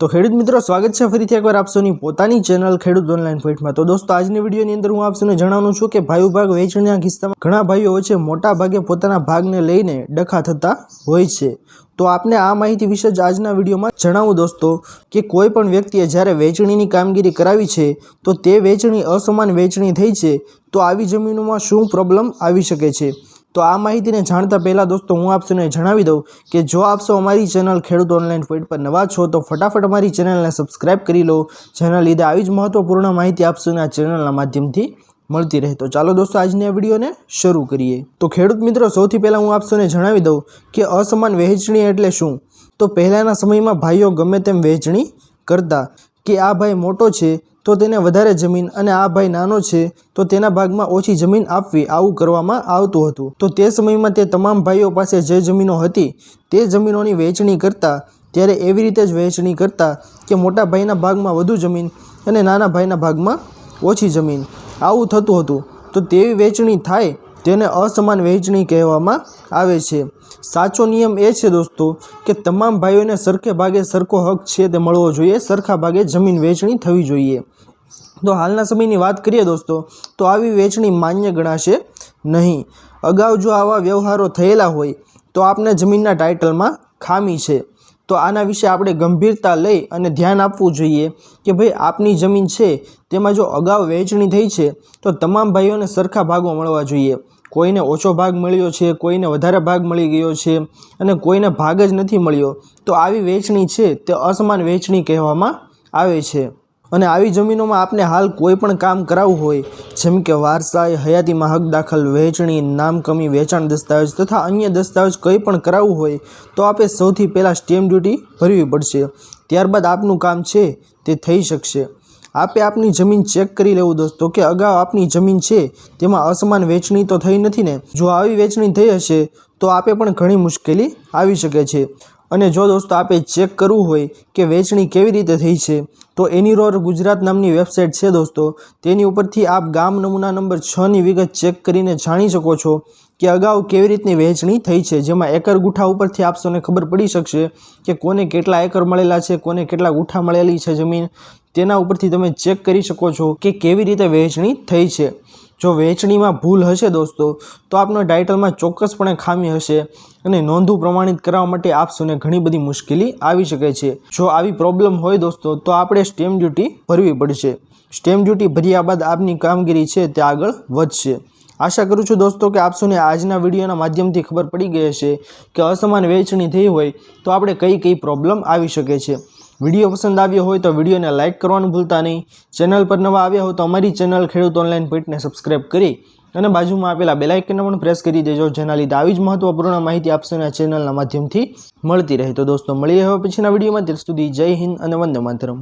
તો ખેડૂત મિત્રો, સ્વાગત છે ફરીથી એકવાર આપસોની પોતાની ચેનલ ખેડૂત ઓનલાઈન પોઈન્ટમાં તો દોસ્તો, આજની વિડીયોની અંદર હું આપસોને જણાવું છું કે ભાઈઓ ભાગ વેચણીના કિસ્સામાં ઘણા ભાઈઓ છે મોટા ભાગે પોતાના ભાગને લઈને ડખા થતા હોય છે. તો આપને આ માહિતી વિશે જ આજના વિડીયોમાં જણાવું દોસ્તો, કે કોઈ પણ વ્યક્તિએ જ્યારે વેચણીની કામગીરી કરાવી છે, તો તે વેચણી અસમાન વેચણી થઈ છે, તો આવી જમીનોમાં શું પ્રોબ્લેમ આવી શકે છે? તો આ માહિતીને જાણતા પહેલાં દોસ્તો, હું આપશોને જણાવી દઉં કે જો આપશો અમારી ચેનલ ખેડૂત ઓનલાઈન ફીડ પર નવા છો, તો ફટાફટ અમારી ચેનલને સબસ્ક્રાઇબ કરી લો, જેના લીધે આવી જ મહત્વપૂર્ણ માહિતી આપસોને આ ચેનલના માધ્યમથી મળતી રહે. તો ચાલો દોસ્તો, આજની આ વિડીયોને શરૂ કરીએ. તો ખેડૂત મિત્રો, સૌથી પહેલાં હું આપશોને જણાવી દઉં કે અસમાન વહેંચણી એટલે શું? તો પહેલાંના સમયમાં ભાઈઓ ગમે તેમ વહેંચણી કરતા કે આ ભાઈ મોટો છે તો તેને વધારે જમીન અને આ ભાઈ નાનો છે, તો તેના ભાગમાં ઓછી જમીન આપવી આવું કરવામાં આવતું હતું. તો તે સમયમાં તે તમામ ભાઈઓ પાસે જે જમીનો હતી, તે જમીનોની વહેંચણી કરતા, ત્યારે એવી રીતે જ વહેંચણી કરતા કે મોટા ભાઈના ભાગમાં વધુ જમીન અને નાના ભાઈના ભાગમાં ઓછી જમીન. આવું થતું હતું. તો તેવી વહેંચણી થાય તેને અસમાન વહેંચણી કહેવામાં આવે છે. સાચો નિયમ એ છે દોસ્તો કે તમામ ભાઈઓને સરખે ભાગે સરખો હક છે તે મળવો જોઈએ, સરખા ભાગે જમીન વહેંચણી થવી જોઈએ. તો હાલના સમયની વાત કરીએ દોસ્તો, તો આવી વહેંચણી માન્ય ગણાશે નહીં. અગાઉ જો આવા વ્યવહારો થયેલા હોય, તો આપને જમીનના ટાઇટલમાં ખામી છે. તો આના વિશે આપણે ગંભીરતા લઈ અને ધ્યાન આપવું જોઈએ કે ભાઈ આપની જમીન છે, તેમાં જો અગાઉ વહેંચણી થઈ છે, તો તમામ ભાઈઓને સરખા ભાગો મળવા જોઈએ. કોઈને ઓછો ભાગ મળ્યો છે, કોઈને વધારે ભાગ મળી ગયો છે અને કોઈને ભાગ જ નથી મળ્યો, તો આવી વહેંચણી છે તે અસમાન વહેંચણી કહેવામાં આવે છે. અને આવી જમીનોમાં આપને હાલ કોઈ પણ કામ કરાવવું હોય, જેમ કે વારસાઈ હયાતીમાં હક દાખલ વહેંચણી નામકમી વેચાણ દસ્તાવેજ તથા અન્ય દસ્તાવેજ કંઈ પણ કરાવવું હોય, તો આપે સૌથી પહેલાં સ્ટેમ્પ ડ્યુટી ભરવી પડશે. ત્યારબાદ આપનું કામ છે તે થઈ શકશે. આપે આપની જમીન ચેક કરી લેવું દોસ્તો, કે અગાઉ આપની જમીન છે તેમાં અસમાન વેચણી તો થઈ નથી ને? જો આવી વેચણી થઈ હશે, તો આપે પણ ઘણી મુશ્કેલી આવી શકે છે. અને જો દોસ્તો આપે ચેક કરવું હોય કે વેચણી કેવી રીતે થઈ છે, તો એની રોર ગુજરાત નામની વેબસાઇટ છે દોસ્તો. તેની ઉપરથી આપ ગામ નમૂના નંબર છની વિગત ચેક કરીને જાણી શકો છો કે અગાઉ કેવી રીતની વહેંચણી થઈ છે. જેમાં એકર ગુઠા ઉપરથી આપશોને ખબર પડી શકશે કે કોને કેટલા એકર મળેલા છે, કોને કેટલા ગુઠા મળેલી છે જમીન. તેના ઉપરથી તમે ચેક કરી શકો છો કે કેવી રીતે વહેંચણી થઈ છે. જો વહેંચણીમાં ભૂલ હશે દોસ્તો, તો આપના ટાઇટલમાં ચોક્કસપણે ખામી હશે અને નોંધું પ્રમાણિત કરાવવા માટે આપસોને ઘણી બધી મુશ્કેલી આવી શકે છે. જો આવી પ્રોબ્લેમ હોય દોસ્તો, તો આપણે સ્ટેમ્પ ડ્યુટી ભરવી પડશે. સ્ટેમ્પ ડ્યુટી ભર્યા બાદ આપની કામગીરી છે તે આગળ વધશે. આશા કરું છું દોસ્તો કે આપસોને આજના વિડીયોના માધ્યમથી ખબર પડી ગઈ હશે કે અસમાન વહેંચણી થઈ હોય તો આપણે કઈ કઈ પ્રોબ્લેમ આવી શકે છે. વીડિયો પસંદ આવ્યો હોય તો વિડીયોને લાઇક કરવાનું ભૂલતા નહીં. ચેનલ પર નવા આવ્યા હોય તો અમારી ચેનલ ખેડૂત ઓનલાઈન પોઈન્ટને સબસ્ક્રાઈબ કરી અને બાજુમાં આપેલા બેલાઇકનને પણ પ્રેસ કરી દેજો, જેના લીધે આવી જ મહત્વપૂર્ણ માહિતી આપશે અને ચેનલના માધ્યમથી મળતી રહે. તો દોસ્તો, મળીએ હવે પછીના વિડીયોમાં. ત્યાં સુધી જય હિન્દ અને વંદે માતરમ.